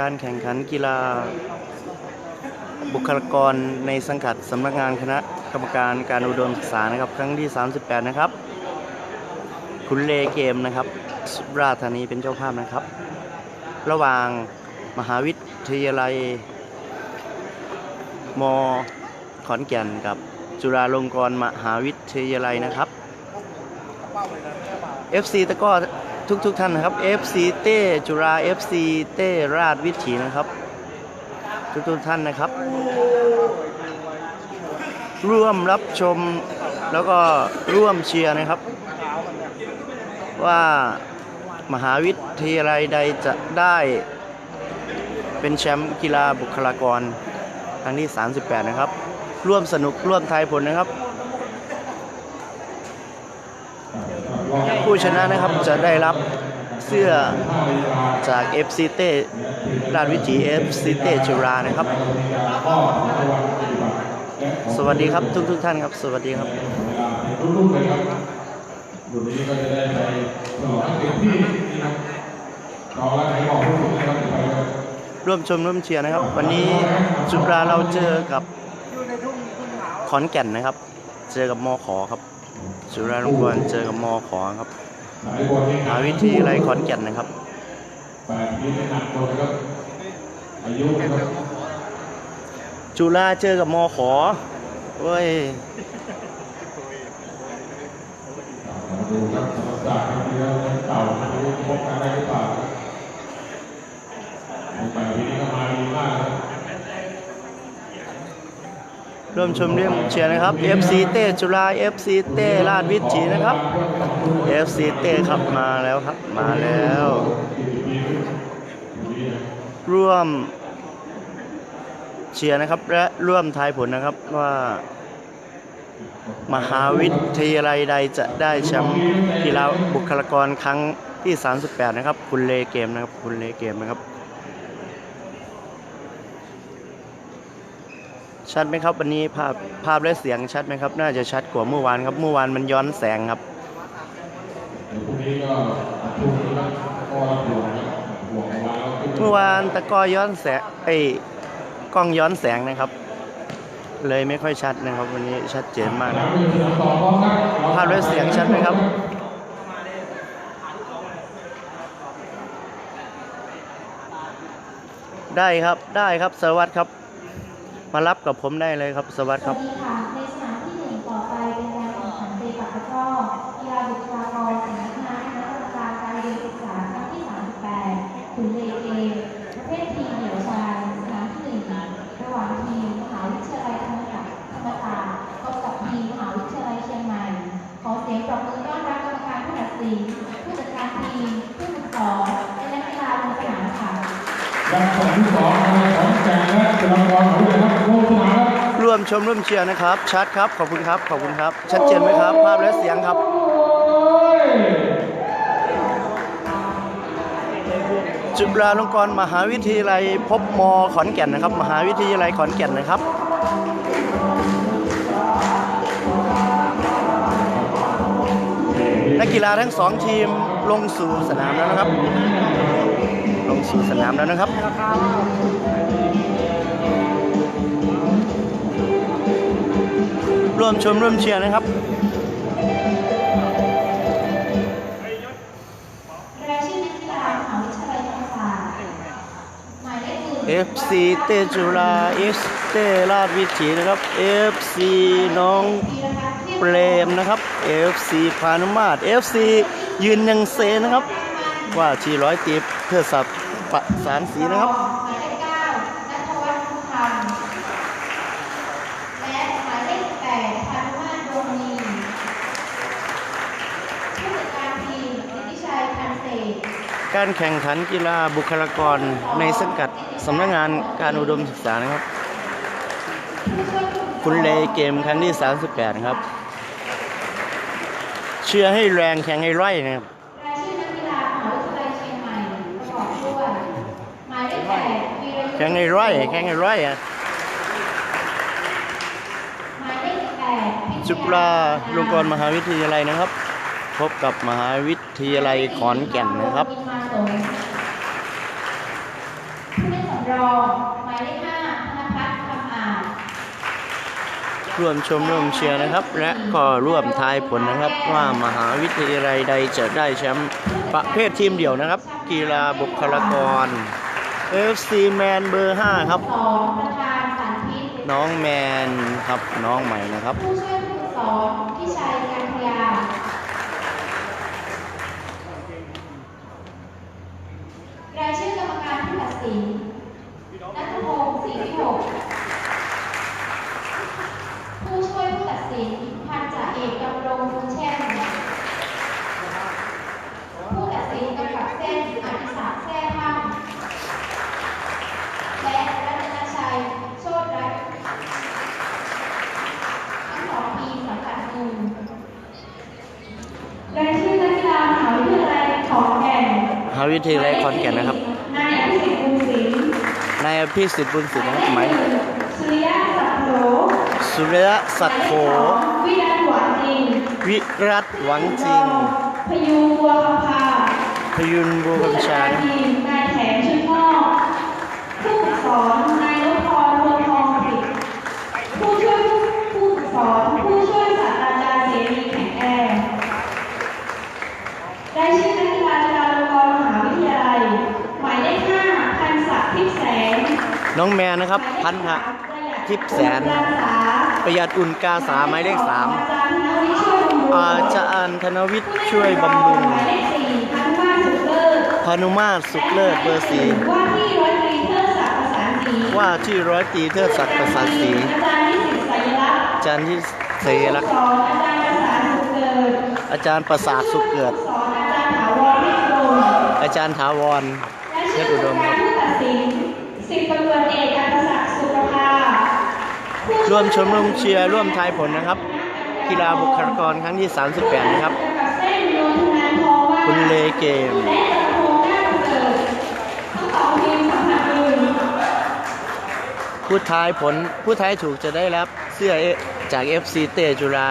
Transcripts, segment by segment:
การแข่งขันกีฬา บุคลากรในสังกัดสำนักงานคณะกรรมการการอุดมศึกษานะครับ ครั้งที่ 38 นะครับ คุณเลเกมนะครับ สุราษฎร์ธานีเป็นเจ้าภาพนะครับ ระหว่างมหาวิทยาลัย มขอนแก่นกับจุฬาลงกรณ์มหาวิทยาลัยนะครับ FC ตะก้อ ทุกๆท่านนะครับ FC เต้จุฬา FC เต้ราชวิถีนะครับ ทุกทุกๆท่านนะครับ ร่วมรับชมแล้วก็ร่วมเชียร์นะครับ ว่ามหาวิทยาลัยใดจะได้เป็นแชมป์กีฬาบุคลากรครั้งที่ 38 นะครับ ร่วมสนุกร่วมทายผลนะครับ ผู้ชนะนะครับจะได้รับเสื้อจาก FC เต้ราชวิถี FC เต้จุฬานะครับ สวัสดีครับทุกทุกท่านครับ สวัสดีครับรุ่นๆเลยครับรุ่นนี้ก็จะได้ไปฉลองให้เต็มที่นะครับต่อแล้วไหนบอกผู้ถูกนะครับไปร่วมชมร่วมเชียร์นะครับ วันนี้จุฬาเราเจอกับขอนแก่นนะครับ เจอกับมอขอครับ จุฬาลงกรณ์เจอกับมอขอครับ มหาวิทยาลัยขอนแก่นนะครับแปดปีไม่หนักคนนะครับอายุนะครับจุฬาเจอกับมขอเว้ยมาดูครับธรรมศาสตร์ครับเรือเก่าไม่รู้พบกันได้หรือเปล่าแปดปีนี้ก็มาดีมากครับ ร่วมชมร่วมเชียร์นะครับ FC เต้จุฬา FC เต้ราชวิถีนะครับ FC เต้ครับมาแล้วครับมาแล้ว ร่วมเชียร์นะครับและร่วมทายผลนะครับว่า มหาวิทยาลัยใดจะได้แชมป์กีฬาบุคลากรครั้งที่ 38 นะครับ คุณเลเกมนะครับ คุณเลเกมนะครับ ชัดไหมครับวันนี้ภาพภาพและเสียงชัดไหมครับ น่าจะชัดกว่าเมื่อวานครับ เมื่อวานมันย้อนแสงครับเดี๋ยวพรุ่งนี้ก็ทุ่มนะครับก็ห่วงนะครับห่วงเอาไว้แล้วขึ้นเมื่อวานตะกร้อย้อนแสงไอ้ยกล้องย้อนแสงนะครับ เลยไม่ค่อยชัดนะครับ วันนี้ชัดเจนมากนะต่อพร้อมครับภาพและเสียงชัดไหมครับได้ครับได้ครับสวัสดครับ มารับกับผมได้เลยครับ สวัสดีครับ ด้านที่สองนะครับของแก่นและจุฬาภรณ์ของเลยครับโลกสนาครับร่วมชมร่วมเชียร์นะครับ ชัดครับ ขอบคุณครับ ขอบคุณครับ ชัดเจนไหมครับ ภาพและเสียงครับจุฬาลงกรณ์มหาวิทยาลัยพบมขอนแก่นนะครับ มหาวิทยาลัยขอนแก่นนะครับนักกีฬาทั้งสองทีมลงสู่สนามแล้วนะครับ ลงสู่สนามแล้วนะครับร่วมชมร่วมเชียร์นะครับรายชื่อนักกีฬามหาวิทยาลัยธรรมศาสตร์หมายเลขหนึ่ง FC เตจุฬา FC เตราชวิถีนะครับ FC น้องธีรพัฒน์เทียบเปรมนะครับ FC พานุมาตร FC ยืนยังเซนะครับ ว่าชีร้อยตีเพื่อสับ ประสานสีนะครับหมายเลขเก้านัทวัฒน์ภูพันธ์และหมายเลขแปดพานุมาตรดวงมีผู้จัดการทีมนิติชัยพันเศษการแข่งขันกีฬาบุคลากรในสังกัดสำนักงานการอุดมศึกษานะครับ ผู้ช่วยผู้ฝึกสอนคุณเลเกมครั้งที่ 38 นะครับ เชื่อให้แรงแข่งให้ไร่นะครับ ข่งให้ไร่แข่งให้ไร่อะหมายเลขแปดพิชจุฬาลงกรณ์มหาวิทยาลัยนะครับ พบกับมหาวิทยาลัยขอนแก่นนะครับผู้องหมายเลขห้าธนพัฒน์คำอาจร่วมชมร่วมเชียร์นะครับ และก็ร่วมทายผลนะครับว่ามหาวิทยาลัยใดจะได้แชมป์ประเภททีมเดี่ยวนะครับ กีฬาบุคลากร FC Man เบอร์ 5 ครับ สองประธานสันพิษน้องแมนครับน้องใหม่นะครับ ผู้ช่วยผู้ฝึกสอนพิชัยการพยา รายชื่อกรรมการผู้ตัดสินนัทพงศ์ศรีวิหกผู้ช่วยผู้ตัดสินพันจ่าเอกดำรงบุญแช่มผู้ตัดสินกำกับเส้นอดิศักดิ์แท้ท่าม และรัตนชัย โชติรัตน์ทั้งสองทีมสังกัดหนึ่งรายชื่อนักกีฬามหาวิทยาลัยขอนแก่นมหาวิทยาลัยขอนแก่นนะครับ นายอภิสิทธิ์บุญสิงห์นายอภิสิทธิ์บุญสินนะครับหมายสุริยะสัพโสสุริยะสัตโขวิรัตหวานจริงวิรัตหวังจริง พยุงบัวคำพาพยุนบัวผู้คำจัดชาการทีมนายแถมชุดนอกผู้ฝึกส อนนายนพพรรวงทองสิทธิ์ผู้ช่วยผู้ฝึกสอนผู้ช่วยศาสตราจารย์เสรีแข็งแรงรายชื่อนักกีฬาจุฬาลงกรณ์มหาวิทยาลัย หมายเลขห้าพันศักดิ์ทิพย์แสงน้องแมนนะครับ พันธะทิพย์แสน ประหยัดอุ่นกาสาหมายเลขสามอาจารย์ธนวิทย์ช่วยบำรุงหมายเลขสี่พันมาสุดเลิศพานุมาตรสุขเลิศเบอร์สี่ ว่าที่ร้อยตรีเทิดศักดิ์ประสานศรีอาจารย์นิสิตไสยลักษณ์อาจารย์ที่เสรักอาจารย์ประสาสุเกิดอาจารย์ประสาทสุขเกิดสอนอาจารย์ถาวรพิรมอาจารย์ถาวรและชื่อกรรมการผู้ตัดสินสิบตำรวจเอกอัศสุขภาร่วมชมรมเชียร์ร่วมทายผลนะครับ กีฬาบุคลากรครั้งที่ 38 นะครับกับเส้นโยธนานทองว่าคุณเลเกม ผู้ทายผลผู้ทายถูกจะได้รับเสื้อเอจาก FC เตจุฬา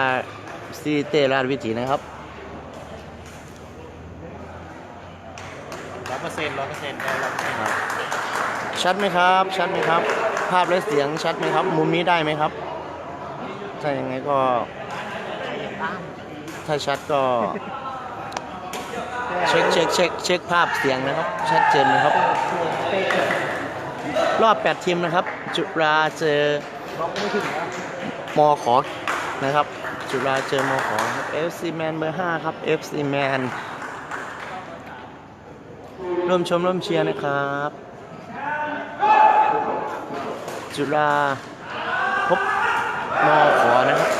ซีเตราชวิถีนะครับร้อยเปอร์เซ็นต์ร้อยเปอร์เซ็นต์ได้ร้อยเปอร์เซ็นต์ครับชัดไหมครับ ชัดไหมครับ ภาพและเสียงชัดไหมครับ มุมนี้ได้ไหมครับ ถ้าอย่างไงก็ ถ้าชัดก็ เช็คเช็คเช็คเช็คภาพเสียงนะครับ ชัดเจนนะครับ รอบ 8 ทีมนะครับ จุฬาเจอมอขอนะครับ จุฬาเจอมอขอครับ FC Man เบอร์ 5 ครับ FC Man ร่วมชมร่วมเชียร์นะครับ จุฬาพบมอขอนะครับ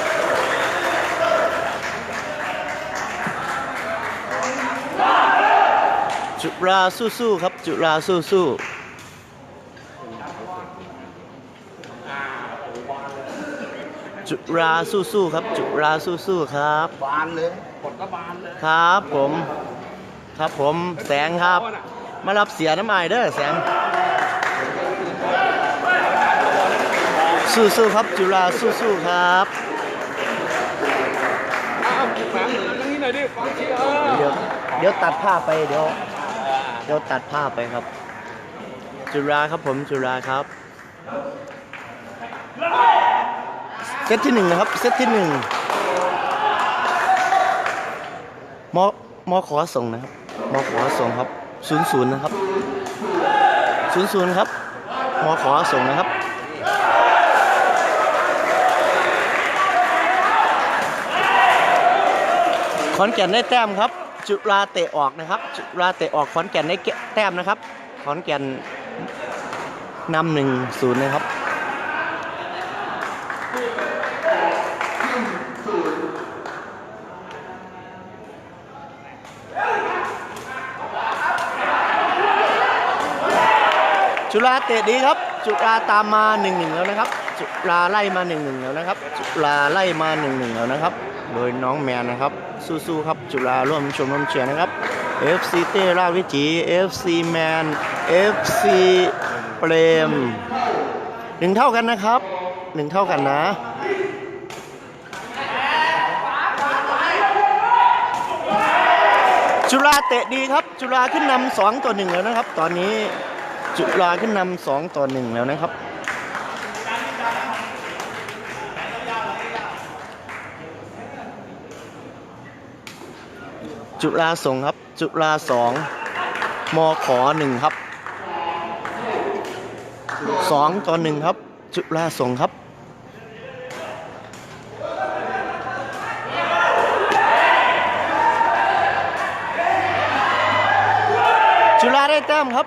จุฬาสู้ๆครับ จุฬาสู้ๆ จุฬาสู้ๆครับ จุฬาสู้ๆครับ บานเลยผลก็บานเลยครับผม ครับผมแสงครับ มารับเสียน้ำอายเด้อแสง สู้ๆครับ จุฬาสู้ๆครับ อ้าวแฝงเหลือตรงนี้หน่อยดิฟังเชียร์เดี๋ยวเดี๋ยวตัดภาพไปเดี๋ยวเดี๋ยวตัดภาพไปครับ จุฬาครับผมจุฬาครับ เซตที่หนึ่งนะครับ เซตที่หนึ่งมอมอขอส่งนะครับมอขอส่งครับศูนย์ศูนย์นะครับศูนย์ศูนย์ครับมอขอส่งนะครับขอนแก่นได้แต้มครับ จุฬาเตะออกนะครับ จุฬาเตะออกขอนแก่นได้แต้มนะครับ ขอนแก่นนำหนึ่งศูนย์นะครับ จุฬาเตะดีครับ จุฬาตามมา1นหนึ่งแล้วนะครับ จุฬาไล่มา1นหนึ่งแล้วนะครับ จุฬาไล่มา1นหนึ่งแล้วนะครับ โดยน้องแมนนะครับ สู้ๆครับ จุฬาร่วมชมร่วมเชียร์นะครับ FC เต้ราวิถี FC แมน FC เปรมหนึ่งเท่ากันนะครับหนึ่งเท่ากันนะจุฬาเตะดีครับ จุฬาขึ้นนำสองต่อหนึ่งแล้วนะครับ ตอนนี้ จุฬาขึ้นนำสองต่อหนึ่งแล้วนะครับ จุฬาส่งครับ จุฬาสองมขอหนึ่งครับสองต่อหนึ่งครับ จุฬาส่งครับจุฬาได้แต้มครับ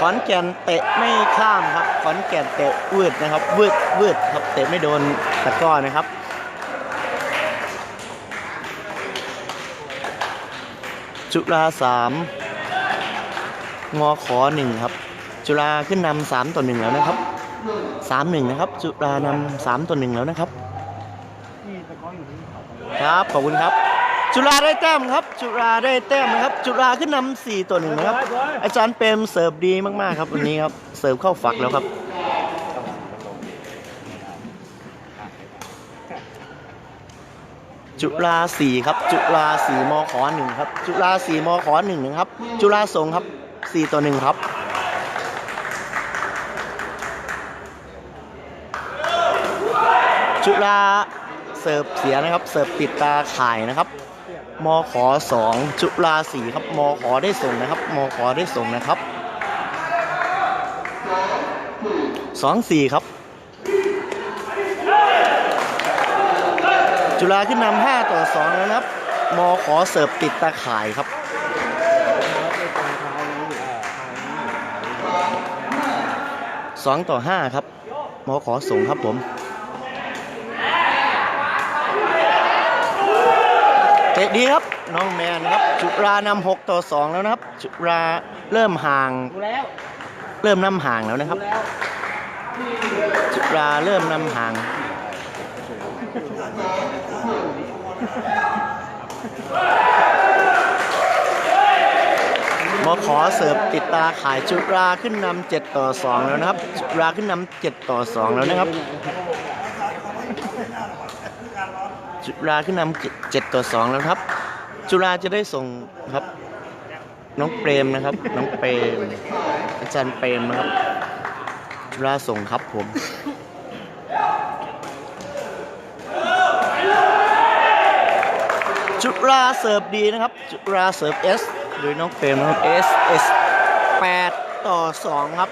ขอนแก่นเตะไม่ข้ามครับ ขอนแก่นเตะวืดนะครับวืดวืดครับเตะไม่โดนตะก้อนะครับจุฬาสามงอขอหนึ่งครับ จุฬาขึ้นนำสามต่อหนึ่งแล้วนะครับสามหนึ่งนะครับ จุฬานำสามต่อหนึ่งแล้วนะครับ ครับ ขอบคุณครับ จุฬาได้แต้มครับ จุฬาได้แต้มนะครับ จุฬาขึ้นนำสี่ต่อหนึ่งนะครับอาจารย์เปรมเสิร์ฟดีมากๆครับวันนี้ครับเสิร์ฟเข้าฝักแล้วครับจุฬาสี่ครับ จุฬาสี่มขอหนึ่งครับ จุฬาสี่มขอหนึ่งนะครับ จุฬาสงครับสี่ต่อหนึ่งครับ จุฬาเสิร์ฟเสียนะครับ เสิร์ฟปิดตาข่ายนะครับ มขอสองจุฬาสี่ครับมขอได้ส่งนะครับมขอได้ส่งนะครับสองสี่ครับ จุฬาขึ้นนำห้าต่อสองแล้วนะครับมขอเสิร์ฟติดตาข่ายครับสองต่อห้าครับมขอส่งครับผม ตะดีครับน้องแมนนะครับจุฬานำหกต่อสองแล้วนะครับ จุฬาเริ่มห่างดูแล้วเริ่มนำห่างแล้วนะครับแล้วจุฬาเริ่มนำห่างมขอเสิร์ฟติดตาขายจุฬาขึ้นนำเจ็ดต่อสองแล้วนะครับ จุฬาขึ้นนำเจ็ดต่อสองแล้วนะครับ จุฬาขึ้นนำเจ็ดต่อสองแล้วครับ จุฬาจะได้ส่งครับ น้องเปรมนะครับ น้องเปรม อาจารย์เปรมนะครับ จุฬาส่งครับผมจุฬาเสิร์ฟดีนะครับ จุฬาเสิร์ฟเอสโดยน้องเปรมนะครับ S S 8ต่อ2ครับ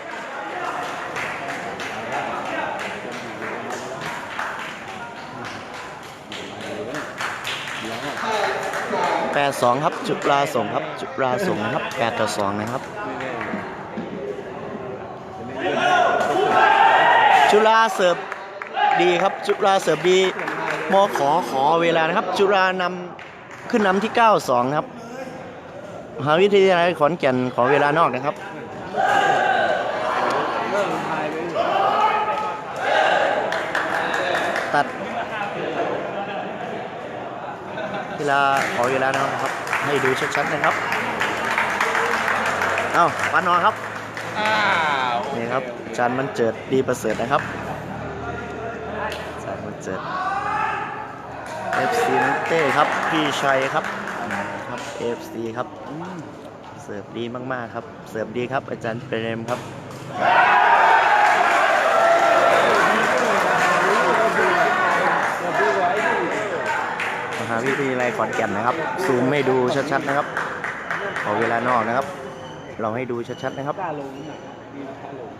แปดสองครับ จุฬาส่งครับ จุฬาส่งนะครับแปดต่อสองนะครับ จุฬาเสิร์ฟดีครับ จุฬาเสิร์ฟดีมอขอขอเวลานะครับ จุฬานำขึ้นนำที่ 92 ครับมหาวิทยาลัยขอนแก่นขอเวลานอกนะครับ เวลาขอเวลานอกนะครับ ให้ดูชัดๆนะครับ เอ้าปานนอนครับอ้าวนี่ครับอาจารย์มันเจิดดีประเสริฐนะครับอาจารย์มันเจิด FC น้องเต้ครับพี่ชัยครับครับ FC ครับเสิร์ฟดีมากๆครับ เสิร์ฟดีครับ อาจารย์เปรมครับ มหา วิทยาลัยขอนแก่นนะครับ ซูมให้ดูชัดๆนะครับขอเวลานอกนะครับ เราให้ดูชัดๆนะครับกล้าลงอะมีกล้าลง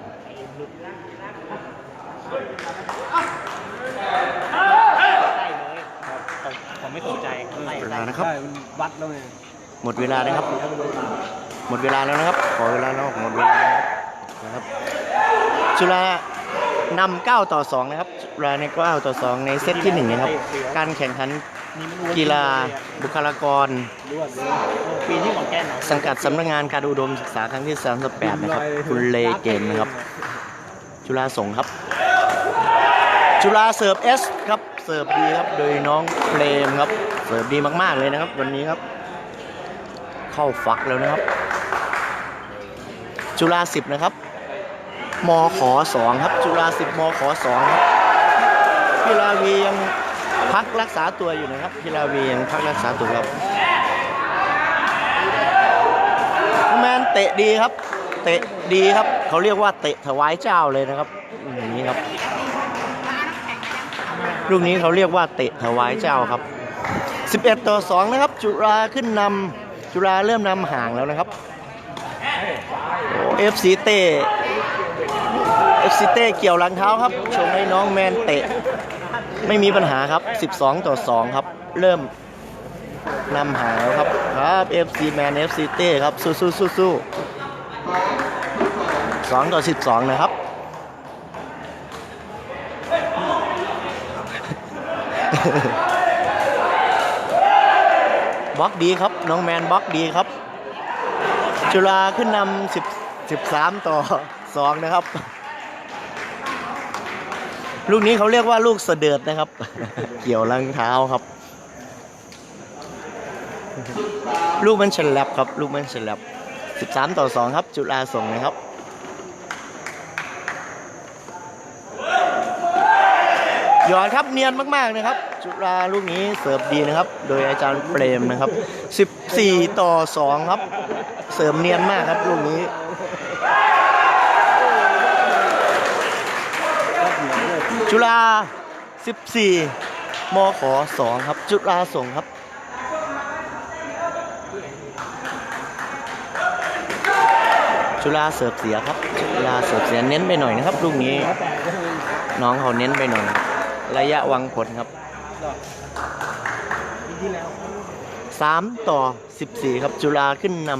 ใช่เลยครับผมไม่สนใจเวลานะครับใช่มันวัดแล้วไงหมดเวลานะครับ หมดเวลาแล้วนะครับ ขอเวลานอกหมดเวลาแล้วนะครับจุฬานำ9ต่อ 2 นะครับจุฬาใน9ต่อ 2 ในเซตที่ 1 นะครับ การแข่งขัน กีฬาบุคลากรรวดเลยปีที่ของแก้นเนาะสังกัดสำนักงานการอุดมศึกษาครั้งที่ 38 นะครับ คุณเลเกมนะครับ จุฬาส่งครับ จุฬาเสิร์ฟเอสครับ เสิร์ฟดีครับ โดยน้องเพลมครับ เสิร์ฟดีมากๆเลยนะครับ วันนี้ครับ เข้าฝักแล้วนะครับ จุฬาสิบนะครับมขอสองครับ จุฬาสิบมขอสองครับพิลาวียัง พักรักษาตัวอยู่นะครับพิลาวียังพักรักษาตัวครับแมนเตะดีครับ เตะดีครับ เขาเรียกว่าเตะถวายเจ้าเลยนะครับอย่างนี้ครับลูกนี้เขาเรียกว่าเตะถวายเจ้าครับ 11 ต่อ 2 นะครับ จุฬาขึ้นนำจุฬาเริ่มนำห่างแล้วนะครับเอฟซีเต้เอฟซีเต้เกี่ยวหลังเท้าครับชมให้น้องแมนเตะ ไม่มีปัญหาครับ 12 ต่อ 2 ครับ เริ่มนำหาแล้วครับครับ FC Man FC เต้ครับ สู้สู้สู้สู้2ต่อ12นะครับ บล็อกดีครับ น้องแมนบล็อกดีครับ จุฬาขึ้นนำ10 13ต่อ2นะครับ ลูกนี้เขาเรียกว่าลูกเสดิร์ดนะครับ เกี่ยวลังเท้าครับ ลูกมันฉลับครับ ลูกมันฉลับ 13 ต่อ 2 ครับ จุฬาส่งนะครับหยอดครับเนียนมากๆนะครับ จุฬาลูกนี้เสิร์ฟดีนะครับ โดยอาจารย์เปรมนะครับ 14 ต่อ 2 ครับ เสริมเนียนมากครับลูกนี้ จุฬา14มข2ครับจุฬาส่งครับจุฬาเสิร์ฟเสียครับจุฬาเสิร์ฟเสียเน้นไปหน่อยนะครับลูกนี้ น้องเขาเน้นไปหน่อย ระยะวังผลครับ3ต่อ14ครับ จุฬาขึ้นน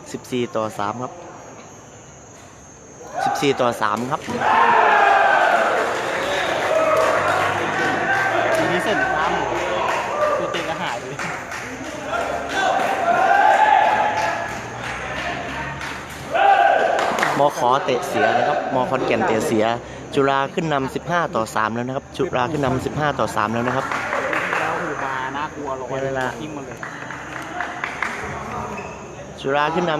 ำ14ต่อ3ครับ14ต่อ3ครับ ขอเตะเสียนะครับมขอนแก่นเตะเสีย จุฬาขึ้นนำ15 ต่อ 3 แล้วนะครับ จุฬาขึ้นนำ15 ต่อ 3 แล้วนะครับแล้วหูมาน่ากลัวลอยเวลาทิ้งมาเลยจุฬาขึ้นน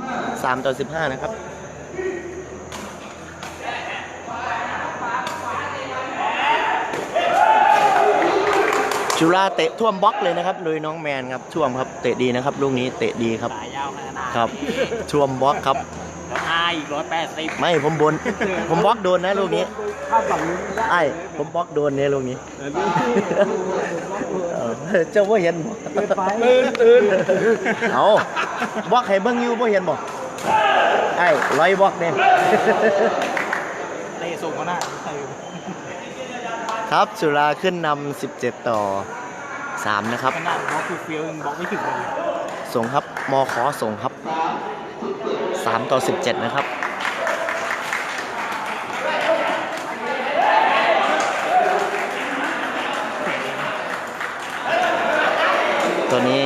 ำ3ต่อ 15 นะครับจุฬาเตะท่วมบล็อกเลยนะครับโดยน้องแมนครับท่วมครับเตะดีนะครับลูกนี้เตะดีครับสายยาวขนาดนั้นครับท่วมบล็อกครับแล้ว อายอีกร้อยแปดสิบไม่ผมบน ผมบล็อกโดนนะลูกนี้ข้ามฝั่งนู้นไม่ได้ไอ้ผมบล็อกโดนเนี่ยลูกนี้เออเจ้าว่าเห็นบ่ตื่นตื่นเอาบล็อกให้เบิ่งอยู่บ่เห็นบ่ไอ้ร้อยบล็อกเนี่ยเตะส่งเขาหน้าใส่ครับสุราขึ้นนำ17 ต่อ 3 นะครับขนาดบล็อกคือเฟี้ยวยังบล็อกไม่ถึงเลยส่งครับมขอส่งครับ 3 ต่อ 17 นะครับตัวนี้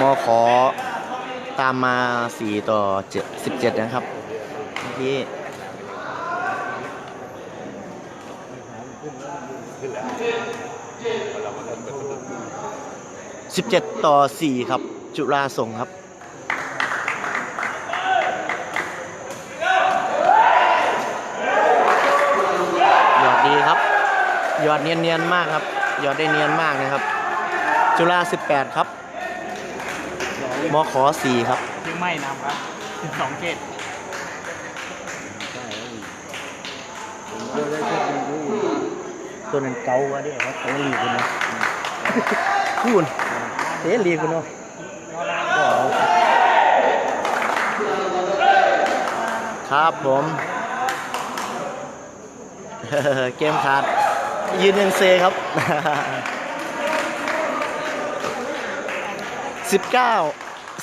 มอขอตามมา 4 ต่อ 7 17 นะครับเมื่อกี้17ต่อ4ครับ จุฬาส่งครับ หยอดดีครับ ห ยอดเนียนๆมากครับหยอดได้เนียนมากนะครับ จุฬา18 ครับมขอ4ครับที่ไม่นำครับสิบสองเกตตัวนั้นเกาวะเด้เขาเตะลีคุณเนาะพูนเตะลีคุณเนาะก็เอาครับผม เกมขาด ยืนยังเซครับ 19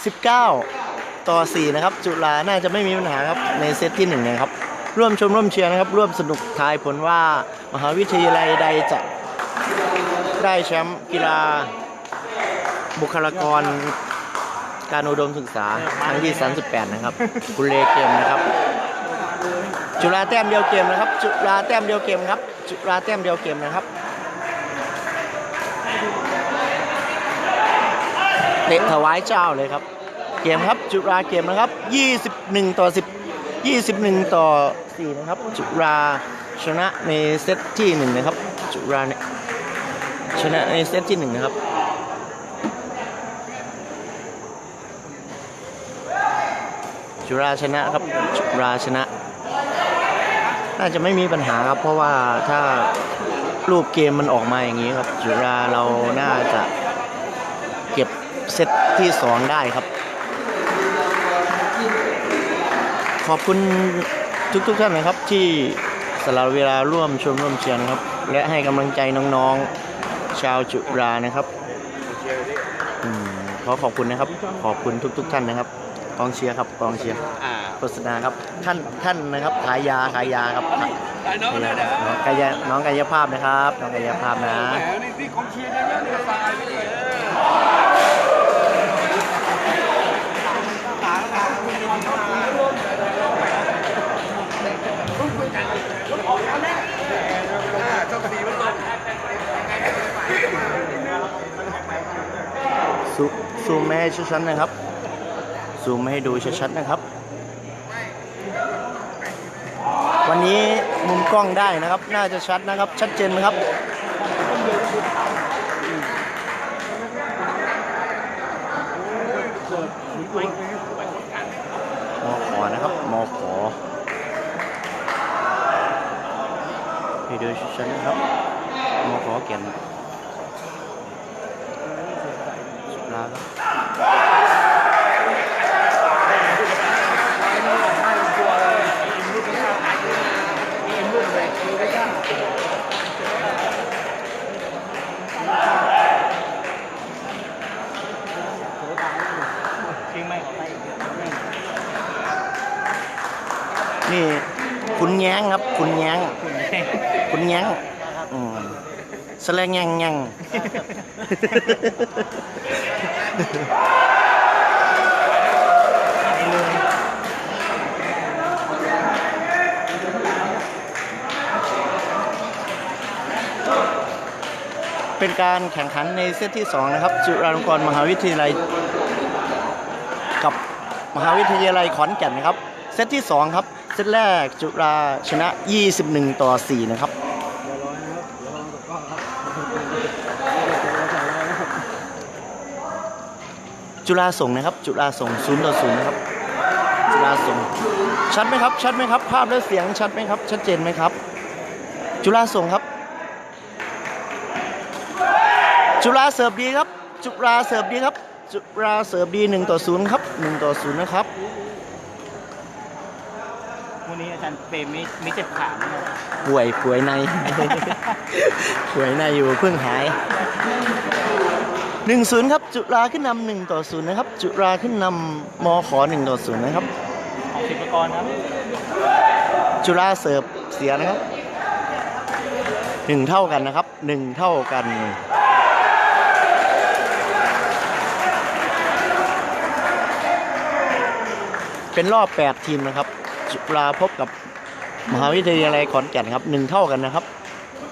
19 ต่อ 4 นะครับ จุฬาน่าจะไม่มีปัญหาครับ ในเซตที่1นะครับ ร่วมชมร่วมเชียร์นะครับ ร่วมสนุกทายผลว่ามหาวิทยาลัยใดจะได้แชมป์กีฬาบุคลากรการอุดมศึกษาครั้งที่ 38 นะครับคุเลเกมนะครับ จุฬาแต้มเดียวเกมนะครับ จุฬาแต้มเดียวเกมครับ จุฬาแต้มเดียวเกมนะครับเตะถวายเจ้าเลยครับ เกมครับจุฬาเกมนะครับ 21 ต่อ 10 21 ต่อ 4 นะครับ จุฬาชนะในเซตที่ 1 นะครับ จุฬาเนี่ยชนะในเซตที่ 1 นะครับจุฬาชนะครับจุฬาชนะ น่าจะไม่มีปัญหาครับ เพราะว่าถ้ารูปเกมมันออกมาอย่างนี้ครับจุฬาเราน่าจะเก็บเซตที่สองได้ครับ ขอบคุณทุกๆท่านนะครับที่สละเวลาร่วมชมร่วมเชียร์นะครับ และให้กำลังใจน้องๆ ชาวจุฬานะครับขอขอบคุณนะครับ ขอบคุณทุก ๆ ท่านนะครับ กองเชียร์ครับ กองเชียร์ ฆษณาครับท่านท่านนะครับขายยาขายยาครับขายน้องกายน้องกายภาพนะครับน้องกายภาพนะนี่พี่กองเชียร์เยอะๆเนี่ยตายไปเลยซูซูมไม่ให้ชัดๆนะครับซูมไม่ให้ดูชัดๆนะครับ วันนี้มุมกล้องได้นะครับ น่าจะชัดนะครับ ชัดเจนไหมครับมอขอนะครับมอขอให้ดูชัดนะครับมอขอเก่นสุดลาครับ จริงไหมขอไป นี่คุณแย้งครับ คุณแย้ง คุณแม่คุณแย้งอืมแสลงแย้งแย้งเป็นการแข่งขันในเซตที่ 2 นะครับ จุฬาลงกรณ์มหาวิทยาลัย กับมหาวิทยาลัยขอนแก่นนะครับ เซตที่ 2 ครับ เซตแรกจุฬาชนะ 21 ต่อ 4 นะครับจุฬาส่งนะครับ จุฬาส่ง0ต่อ0นะครับจุฬาส่งชัดไหมครับ ชัดไหมครับ ภาพและเสียงชัดไหมครับ ชัดเจนไหมครับ จุฬาส่งครับ จุฬาเสิร์ฟดีครับ จุฬาเสิร์ฟดีครับ จุฬาเสิร์ฟดี1ต่อ0ครับ1ต่อ0นะครับ วันนี้อาจารย์เปรมมีมีเจ็บขาไหมเนี่ยป่วยป่วยใน ป่วยในอยู่เพิ่งหาย 1-0 ครับ จุฬาขึ้นนำ1ต่อ0นะครับ จุฬาขึ้นนำมขอ1ต่อ0นะครับ ของศิลปากรครับจุฬาเสิร์ฟเสียนะครับหนึ่งเท่ากันนะครับหนึ่งเท่ากัน เป็นรอบ 8 ทีมนะครับ จุฬาพบกับมหาวิทยาลัยขอนแก่นครับหนึ่งเท่ากันนะครับ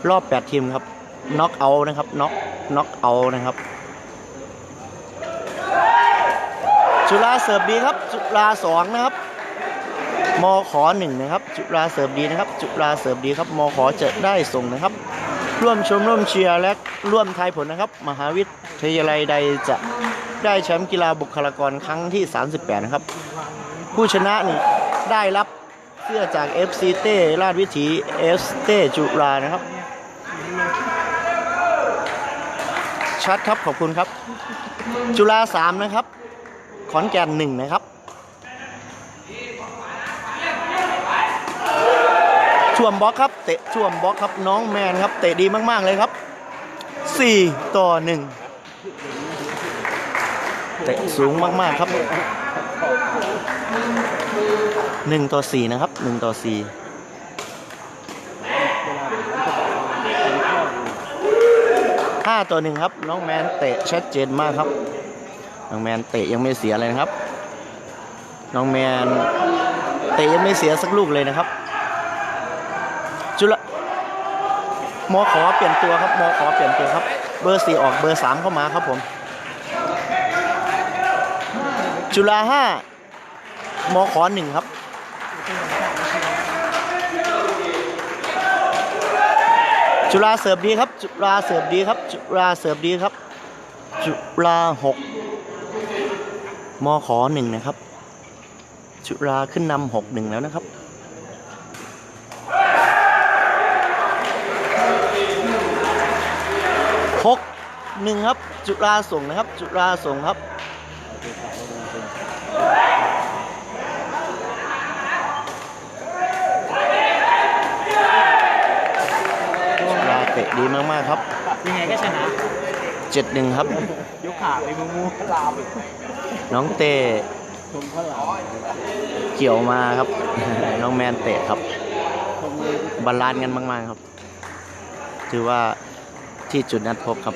รอบ 8 ทีมครับน็อกเอานะครับน็อกน็อกเอานะครับจุฬาเสิร์ฟดีครับ จุฬาสองนะครับมขอหนึ่งนะครับ จุฬาเสิร์ฟดีนะครับ จุฬาเสิร์ฟดีครับมขอจะได้ส่งนะครับ ร่วมชมร่วมเชียร์และร่วมทายผลนะครับ มหาวิทยาลัยใดจะได้แชมป์กีฬาบุคลากรครั้งที่ 38 นะครับ ผู้ชนะนี่ ได้รับเสื้อจาก FC เต้ราชวิถี FC เต้จุฬานะครับ ชัดครับขอบคุณครับ จุฬา3นะครับ ขอนแก่นหนึ่งนะครับ ช่วมบล็อกครับเตะช่วมบล็อกครับน้องแมนครับเตะดีมากๆเลยครับ 4 ต่อ 1 เตะสูงมากๆครับ 1ต่อ4นะครับ1ต่อ4 5ต่อ1ครับ น้องแมนเตะชัดเจนมากครับ น้องแมนเตะยังไม่เสียเลยนะครับ น้องแมนเตะยังไม่เสียสักลูกเลยนะครับ จุฬามอขอเปลี่ยนตัวครับมอขอเปลี่ยนตัวครับ เบอร์สี่ออกเบอร์สามเข้ามาครับผม จุฬาห้ามอขอหนึ่งครับจุฬาเสิร์ฟดีครับ จุฬาเสิร์ฟดีครับ จุฬาเสิร์ฟดีครับ จุฬาหกมอขอหนึ่งนะครับ จุฬาขึ้นนำหกหนึ่งแล้วนะครับ หกหนึ่งครับ จุฬาส่งนะครับ จุฬาส่งครับ จุฬาเตะ ดีมากๆครับ ยังไงก็ชนะเจ็ดหนึ่งครับ ยกขาไปมูมูลามน้องเต้ชมก็ลามเกี่ยวมาครับ น้องแมนเตะครับ บาลานซ์กันมากๆครับ ถือว่าที่จุดนัดพบครับ